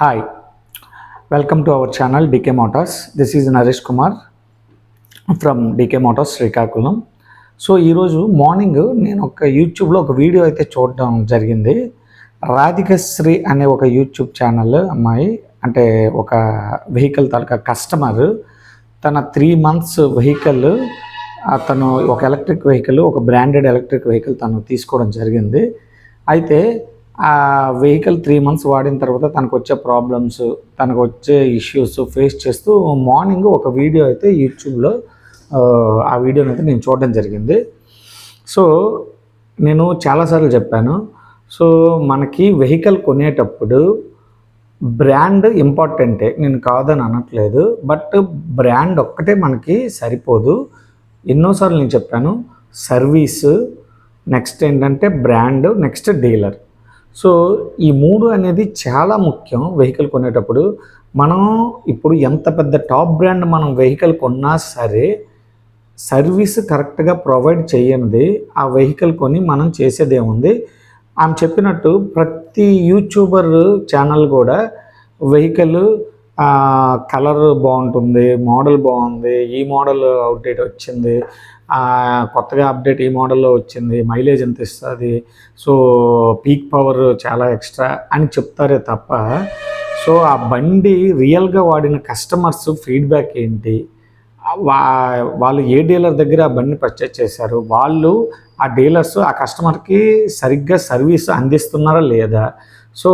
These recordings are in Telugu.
Hi welcome to our channel DK Motors this is Naresh Kumar from DK Motors Srikakulam. So ఈరోజు మార్నింగ్ నేను ఒక యూట్యూబ్లో ఒక వీడియో అయితే చూడడం జరిగింది. రాధికశ్రీ అనే ఒక యూట్యూబ్ ఛానల్ అమ్మాయి అంటే ఒక వెహికల్ తాలూకా కస్టమర్ తన త్రీ మంత్స్ వెహికల్ అతను ఒక ఎలక్ట్రిక్ వెహికల్ ఒక బ్రాండెడ్ ఎలక్ట్రిక్ వెహికల్ తను తీసుకోవడం జరిగింది. అయితే ఆ వెహికల్ త్రీ మంత్స్ వాడిన తర్వాత తనకు వచ్చే ప్రాబ్లమ్స్ తనకు వచ్చే ఇష్యూస్ ఫేస్ చేస్తూ మార్నింగ్ ఒక వీడియో అయితే యూట్యూబ్లో ఆ, వీడియోని అయితే నేను చూడడం జరిగింది. సో నేను చాలాసార్లు చెప్పాను. సో మనకి వెహికల్ కొనేటప్పుడు బ్రాండ్ ఇంపార్టెంటే నేను కాదని అనట్లేదు. బట్ బ్రాండ్ ఒక్కటే మనకి సరిపోదు. ఎన్నోసార్లు నేను చెప్పాను సర్వీసు నెక్స్ట్ ఏంటంటే బ్రాండ్ నెక్స్ట్ డీలర్ సో ఈ మూడు అనేది చాలా ముఖ్యం వెహికల్ కొనేటప్పుడు. మనం ఇప్పుడు ఎంత పెద్ద టాప్ బ్రాండ్ మనం వెహికల్ కొన్నా సరే సర్వీస్ కరెక్ట్గా ప్రొవైడ్ చేయనిది ఆ వెహికల్ కొని మనం చేసేదేముంది? ఆమె చెప్పినట్టు ప్రతి యూట్యూబర్ ఛానల్ కూడా వెహికల్ కలర్ బాగుంటుంది మోడల్ బాగుంది ఈ మోడల్ అవుట్డేట్ వచ్చింది కొత్తగా అప్డేట్ ఈ మోడల్లో వచ్చింది మైలేజ్ ఎంత ఇస్తుంది సో పీక్ పవర్ చాలా ఎక్స్ట్రా అని చెప్తారే తప్ప సో ఆ బండి రియల్గా వాడిన కస్టమర్స్ ఫీడ్బ్యాక్ ఏంటి? వా వాళ్ళు ఏ డీలర్ దగ్గర ఆ బండిని పర్చేజ్ చేశారు? వాళ్ళు ఆ డీలర్స్ ఆ కస్టమర్కి సరిగ్గా సర్వీస్ అందిస్తున్నారా లేదా? సో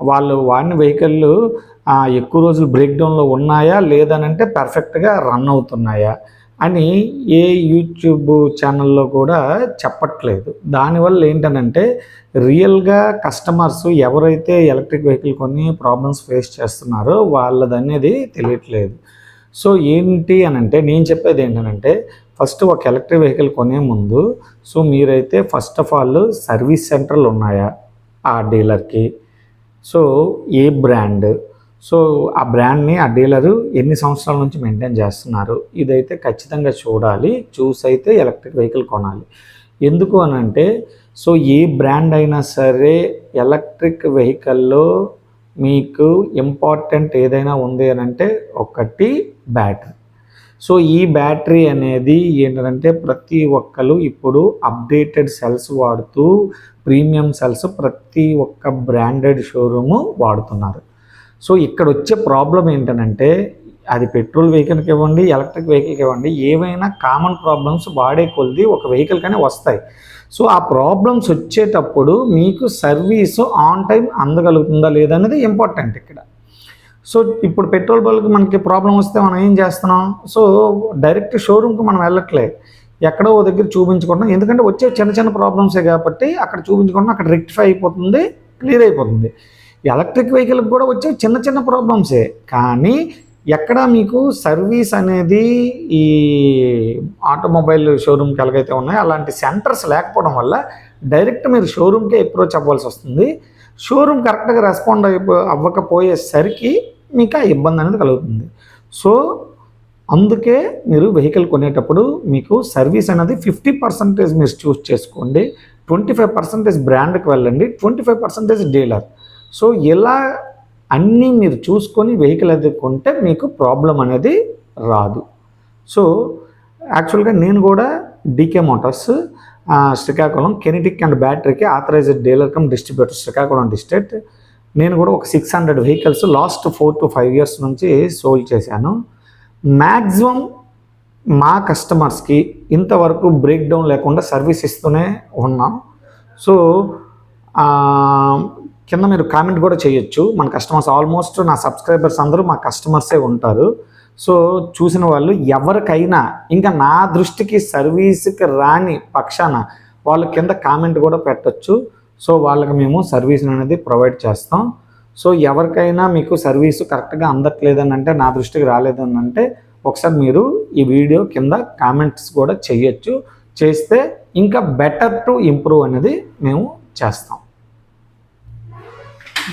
వాళ్ళు వాడిన వెహికల్ ఎక్కువ రోజులు బ్రేక్ డౌన్లో ఉన్నాయా? లేదనంటే పర్ఫెక్ట్గా రన్ అవుతున్నాయా? అని ఏ యూట్యూబ్ ఛానల్లో కూడా చెప్పట్లేదు. దానివల్ల ఏంటనంటే రియల్గా కస్టమర్స్ ఎవరైతే ఎలక్ట్రిక్ వెహికల్ కొని ప్రాబ్లమ్స్ ఫేస్ చేస్తున్నారో వాళ్ళది అనేది తెలియట్లేదు. సో ఏంటి అని అంటే నేను చెప్పేది ఏంటంటే ఫస్ట్ ఒక ఎలక్ట్రిక్ వెహికల్ కొనే ముందు సో మీరైతే ఫస్ట్ ఆఫ్ ఆల్ సర్వీస్ సెంటర్లు ఉన్నాయా ఆ డీలర్కి? సో ఏ బ్రాండ్? సో ఆ బ్రాండ్ని ఆ డీలరు ఎన్ని సంవత్సరాల నుంచి మెయింటైన్ చేస్తున్నారు? ఇదైతే ఖచ్చితంగా చూడాలి. చూసి అయితే ఎలక్ట్రిక్ వెహికల్ కొనాలి. ఎందుకు అని అంటే సో ఏ బ్రాండ్ అయినా సరే ఎలక్ట్రిక్ వెహికల్లో మీకు ఇంపార్టెంట్ ఏదైనా ఉంది అని అంటే ఒకటి బ్యాటరీ సో ఈ బ్యాటరీ అనేది ఏంటంటే ప్రతి ఒక్కరు ఇప్పుడు అప్డేటెడ్ సెల్స్ వాడుతూ ప్రీమియం సెల్స్ ప్రతి ఒక్క బ్రాండెడ్ షోరూము వాడుతున్నారు. సో ఇక్కడ వచ్చే ప్రాబ్లం ఏంటంటే అది పెట్రోల్ వెహికల్కి ఇవ్వండి ఎలక్ట్రిక్ వెహికల్కి ఇవ్వండి ఏవైనా కామన్ ప్రాబ్లమ్స్ వాడే కొలిది ఒక వెహికల్ కానీ వస్తాయి. సో ఆ ప్రాబ్లమ్స్ వచ్చేటప్పుడు మీకు సర్వీసు ఆన్ టైం అందగలుగుతుందా లేదా అనేది ఇంపార్టెంట్ ఇక్కడ. సో ఇప్పుడు పెట్రోల్ బంక్ మనకి ప్రాబ్లం వస్తే మనం ఏం చేస్తున్నాం? సో డైరెక్ట్ షోరూమ్కి మనం వెళ్ళట్లేదు ఎక్కడో ఓ దగ్గర చూపించుకుంటున్నాం. ఎందుకంటే వచ్చే చిన్న చిన్న ప్రాబ్లమ్సే కాబట్టి అక్కడ చూపించుకుంటున్నాం. అక్కడ రెక్టిఫై అయిపోతుంది క్లియర్ అయిపోతుంది. ఎలక్ట్రిక్ వెహికల్కి కూడా వచ్చే చిన్న చిన్న ప్రాబ్లమ్సే కానీ ఎక్కడ మీకు సర్వీస్ అనేది ఈ ఆటోమొబైల్ షోరూమ్కి ఎలాగైతే ఉన్నాయో అలాంటి సెంటర్స్ లేకపోవడం వల్ల డైరెక్ట్ మీరు షోరూమ్కే అప్రోచ్ అవ్వాల్సి వస్తుంది. షోరూమ్ కరెక్ట్గా రెస్పాండ్ అయిపో అవ్వకపోయేసరికి మీకు ఆ ఇబ్బంది అనేది కలుగుతుంది. సో అందుకే మీరు వెహికల్ కొనేటప్పుడు మీకు సర్వీస్ అనేది ఫిఫ్టీ పర్సెంటేజ్ మీరు చూస్ చేసుకోండి. ట్వంటీ ఫైవ్ పర్సెంటేజ్ బ్రాండ్కి వెళ్ళండి. Twenty five percentage dealer so ఇలా అన్నీ మీరు చూసుకొని వెహికల్ అది కొంటే మీకు ప్రాబ్లం అనేది రాదు. సో యాక్చువల్గా నేను కూడా DK Motors Srikakulam kinetic and బ్యాటరీకి authorised dealer cum distributor Srikakulam district. నేను కూడా ఒక six hundred vehicles last four to five years నుంచి సోల్డ్ చేశాను. మ్యాక్సిమం మా కస్టమర్స్కి ఇంతవరకు బ్రేక్ డౌన్ లేకుండా సర్వీస్ ఇస్తూనే ఉన్నాం. సో కింద మీరు కామెంట్ కూడా చేయొచ్చు. మన కస్టమర్స్ ఆల్మోస్ట్ నా సబ్స్క్రైబర్స్ అందరూ మా కస్టమర్సే ఉంటారు. సో చూసిన వాళ్ళు ఎవరికైనా ఇంకా నా దృష్టికి సర్వీస్కి రాని పక్షాన వాళ్ళు కింద కామెంట్ కూడా పెట్టొచ్చు. సో వాళ్ళకి మేము సర్వీస్ అనేది ప్రొవైడ్ చేస్తాం. సో ఎవరికైనా మీకు సర్వీసు కరెక్ట్గా అందట్లేదని అంటే నా దృష్టికి రాలేదని అంటే ఒకసారి మీరు ఈ వీడియో కింద కామెంట్స్ కూడా చేయొచ్చు. చేస్తే ఇంకా బెటర్ టు ఇంప్రూవ్ అనేది మేము చేస్తాం.